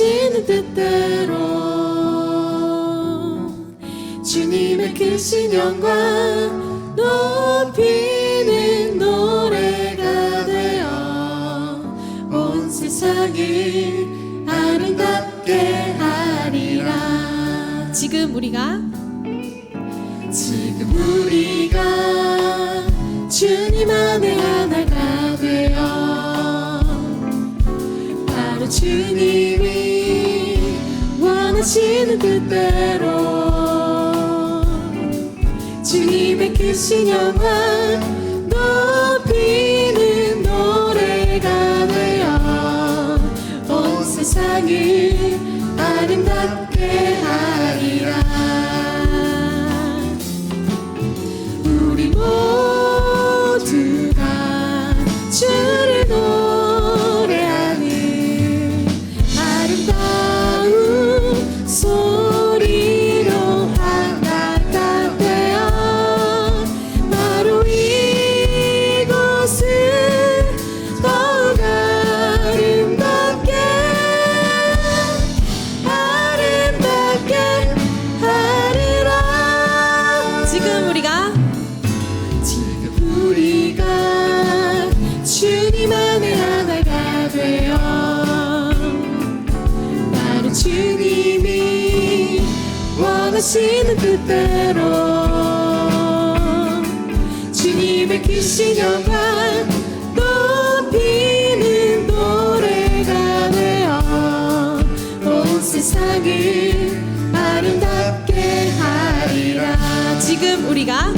원하시는 뜻대로 주님의 크신 영광 높이는 노래가 되어 온 세상을 아름답게 하리라. 지금 우리가 신 영광 세상을 아름답게 하리라. 지금 우리가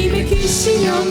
주님의 크신 영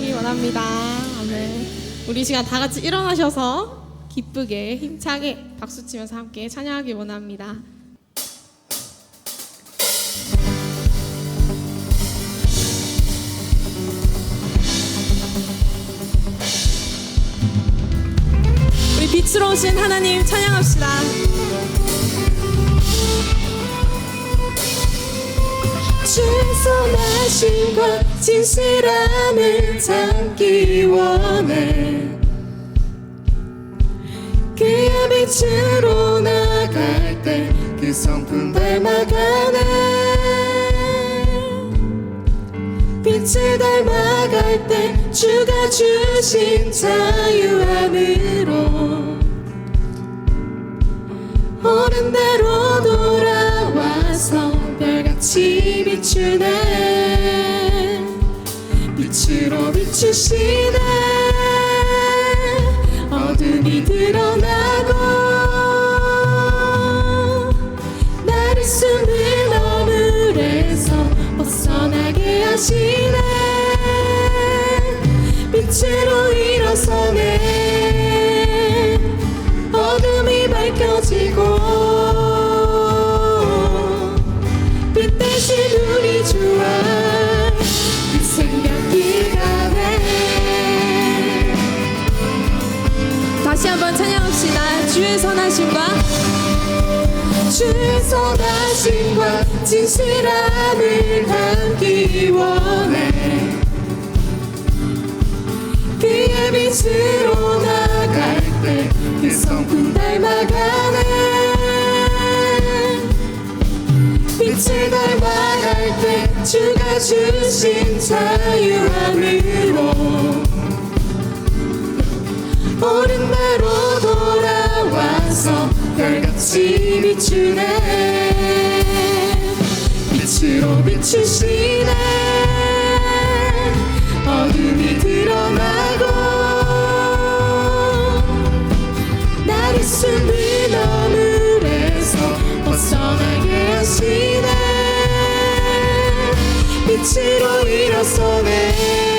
되기 원합니다. 아멘. 우리 이 시간 다 같이 일어나셔서 기쁘게 힘차게 박수 치면서 함께 찬양하기 원합니다. 우리 빛으로 오신 하나님 찬양합시다. 죄송하신과 진실함을 담기 원해. 그의 빛으로 나갈 때 그 성품 닮아가네 빛을 닮아갈 때 주가 주신 자유 안으로. 오는 대로 돌아와서 별같이 비추네. 빛으로 비추시네. 어둠이 드러나고 나를 숨은 어물에서 벗어나게 하시네. 빛으로 주의 선하심과 주의 선하심과 진실함을 담기 원해. 그의 빛으로 나갈 때그 성품 닮아가네. 빛을 닮아갈 때 주가 주신 자유함으 돌아와서 별같이 비추네. 빛으로 비추시네. 어둠이 드러나고 나를 숨은 어물에서 벗어나게 하시네. 빛으로 일어서네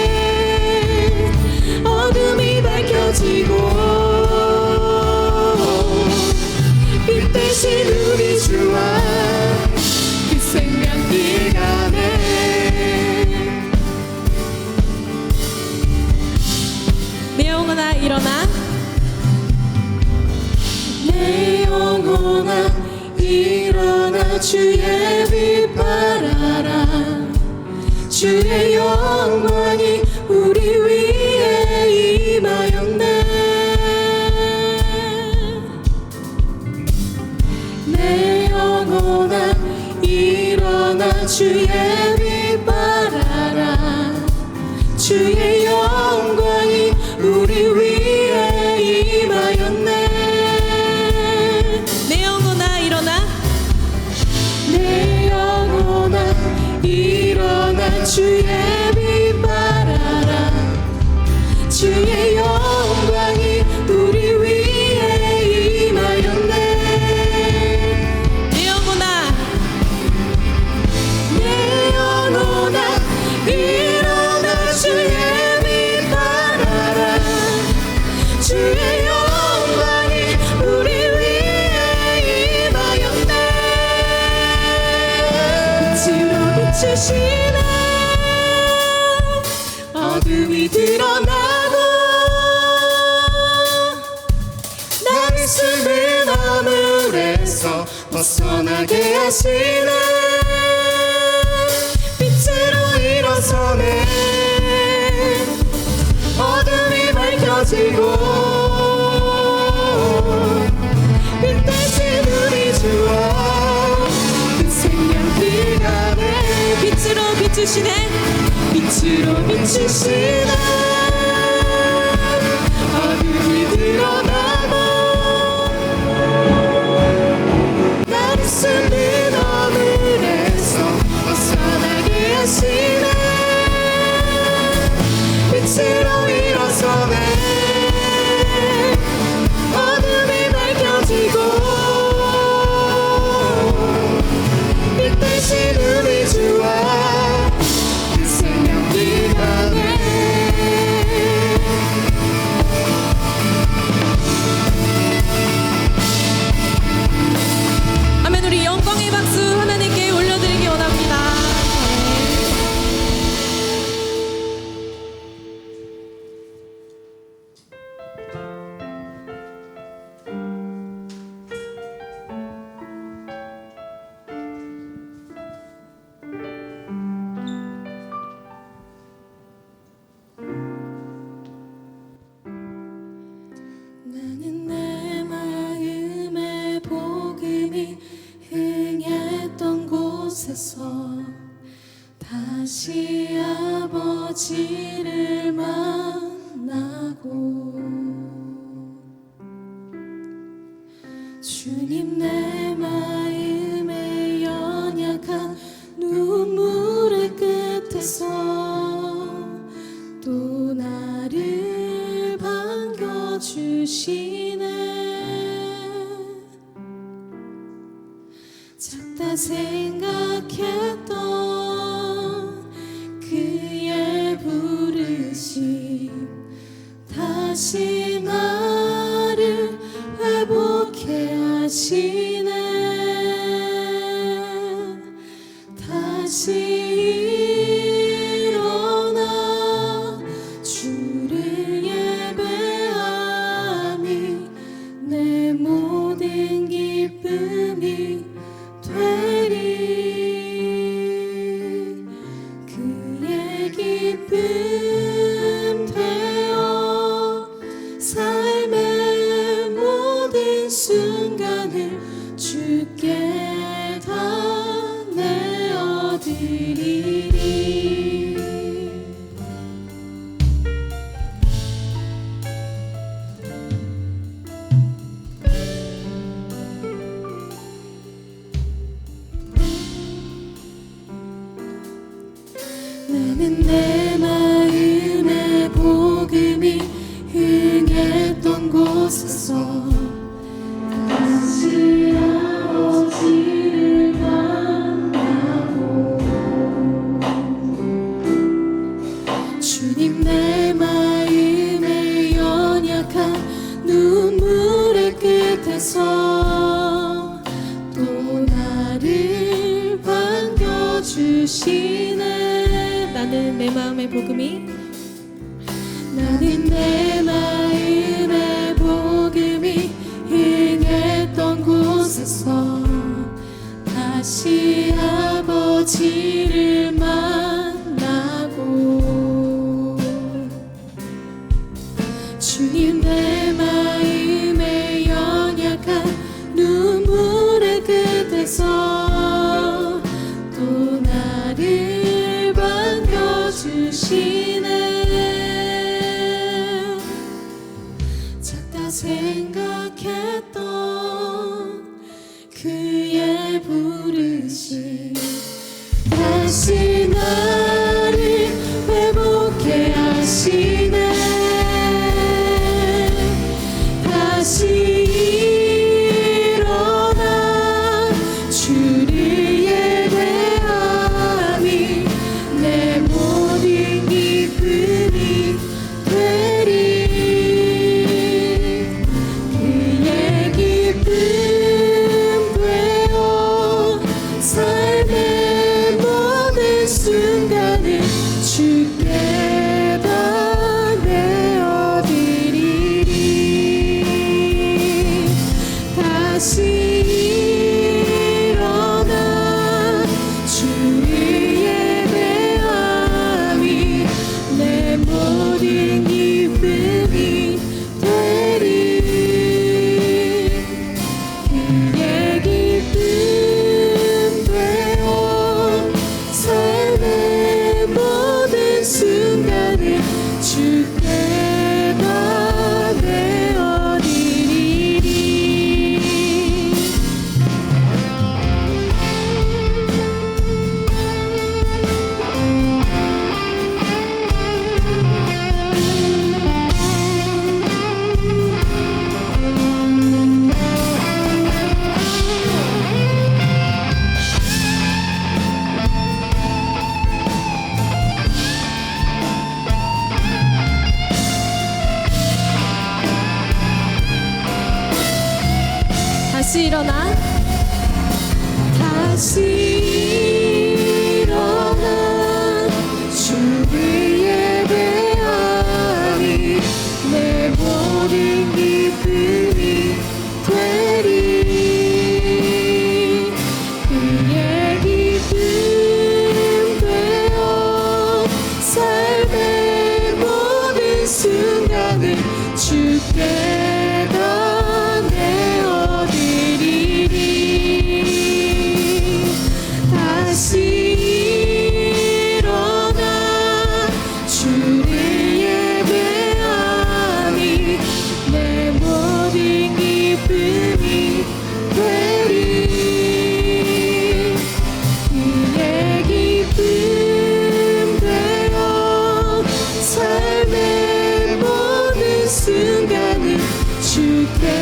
어둠이 드러나고 나를 숨은 어물에서 벗어나게 하시네. 빛으로 일어서네. 어둠이 밝혀지고 빛 대신 우리 주와 그 빛으로 비추시네 빛으로 비추시네 어둠 아버지를 만나고 주님 내 마음의 연약한 눈물의 끝에서 또 나를 반겨주시네. 작다 생각했던 내 마음에 연약한 눈물의 끝에서 또 나를 반겨주시네. 나는 내 마음의 복음이 나는 내 다시 일어나. 다시 일어나. 주를 예배하니 내 모든 기쁨이 되리. 그의 기쁨 되어 삶의 모든 순간을 주께 주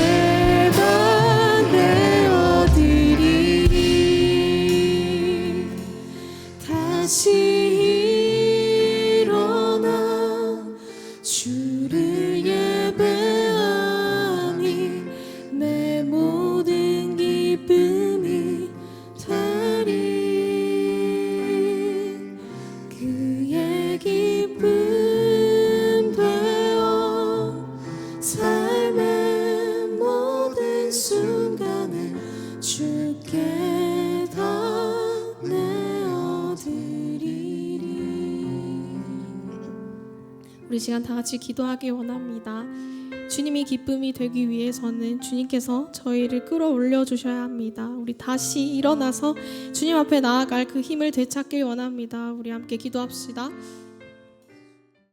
시간 다 같이 기도하기 원합니다. 주님이 기쁨이 되기 위해서는 주님께서 저희를 끌어올려 주셔야 합니다. 우리 다시 일어나서 주님 앞에 나아갈 그 힘을 되찾길 원합니다. 우리 함께 기도합시다.